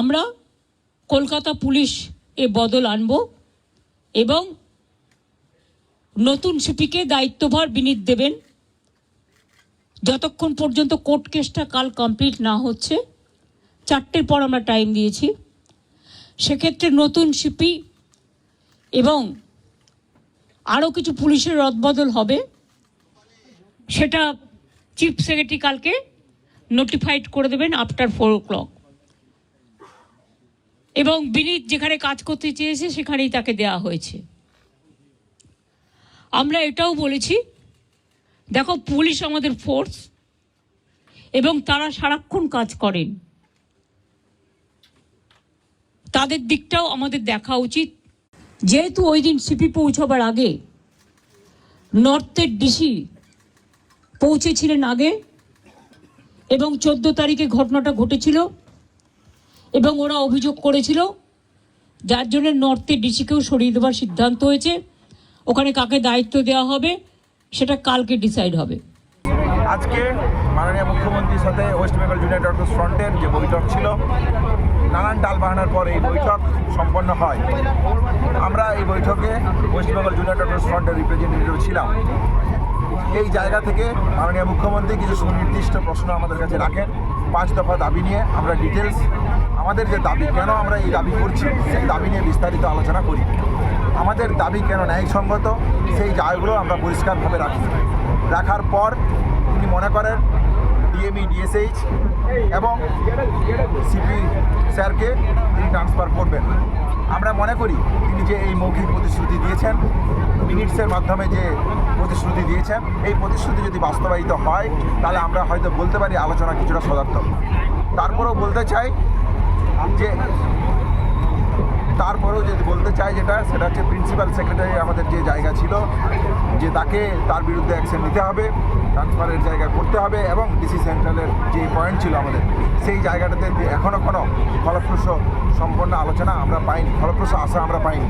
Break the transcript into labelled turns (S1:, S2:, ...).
S1: আমরা কলকাতা পুলিশ এ বদল আনব এবং নতুন সিপিকে দায়িত্বভার বিনীত দেবেন। যতক্ষণ পর্যন্ত কোর্ট কেসটা কাল কমপ্লিট না হচ্ছে, চারটের পর আমরা টাইম দিয়েছি। সেক্ষেত্রে নতুন সিপি এবং আরও কিছু পুলিশের রদবদল হবে, সেটা চিফ সেক্রেটারি কালকে নোটিফাইড করে দেবেন আফটার ফোর ও ক্লক এবং বিনীত যেখানে কাজ করতে চেয়েছে, সেখানেই তাকে দেওয়া হয়েছে। আমরা এটাও বলেছি, দেখো, পুলিশ আমাদের ফোর্স এবং তারা সারাক্ষণ কাজ করেন। তাদের দিকটাও আমাদের দেখা উচিত। যেহেতু ওই দিন সিপি পৌঁছবার আগে নর্থের ডিসি পৌঁছেছিলেন আগে, এবং চোদ্দ তারিখে ঘটনাটা ঘটেছিল এবং ওরা অভিযোগ করেছিল, যার জন্য নর্থের ডিসিকেও সরিয়ে দেওয়ার সিদ্ধান্ত হয়েছে। ওখানে কাকে দায়িত্ব দেওয়া হবে, সেটা কালকে ডিসাইড হবে।
S2: আজকে মাননীয় মুখ্যমন্ত্রীর সাথে ওয়েস্ট বেঙ্গল জুনিয়র ডক্টর ফ্রন্টের যে বৈঠক ছিল, নানান ডাল বাহানার পর এই বৈঠক সম্পন্ন হয়। আমরা এই বৈঠকে ওয়েস্ট বেঙ্গল জুনিয়র ডক্টর ফ্রন্টের রিপ্রেজেন্টেটিভ ছিলাম। এই জায়গা থেকে মাননীয় মুখ্যমন্ত্রী কিছু সুনির্দিষ্ট প্রশ্ন আমাদের কাছে রাখেন। পাঁচ দফা দাবি নিয়ে আমরা ডিটেলস আমাদের যে দাবি, কেন আমরা এই দাবি করছি, সেই দাবি নিয়ে বিস্তারিত আলোচনা করি। আমাদের দাবি কেন ন্যায়সঙ্গত, সেই জায়গাগুলো আমরা পরিষ্কারভাবে রাখি। রাখার পর তিনি মনে করেন ডিএমই ডিএসএইচ এবং সিপি স্যারকে তিনি ট্রান্সফার করবেন। আমরা মনে করি, তিনি যে এই মৌখিক প্রতিশ্রুতি দিয়েছেন মিনিটসের মাধ্যমে যে প্রতিশ্রুতি দিয়েছেন, এই প্রতিশ্রুতি যদি বাস্তবায়িত হয়, তাহলে আমরা হয়তো বলতে পারি, আলোচনা কিছুটা সদার্থক তারপরেও বলতে চাই যে তারপরেও যে বলতে চাই যেটা, সেটা হচ্ছে প্রিন্সিপাল সেক্রেটারি আমাদের যে জায়গা ছিল, যে তাকে তার বিরুদ্ধে অ্যাকশন নিতে হবে ট্রান্সফারের জায়গা করতে হবে, এবং ডিসি সেন্ট্রালের যে পয়েন্ট ছিল আমাদের, সেই জায়গাটাতে এখনও কোনো ফলপ্রসূ সম্পন্ন আলোচনা আমরা পাইনি, ফলপ্রসূ আশা আমরা পাইনি।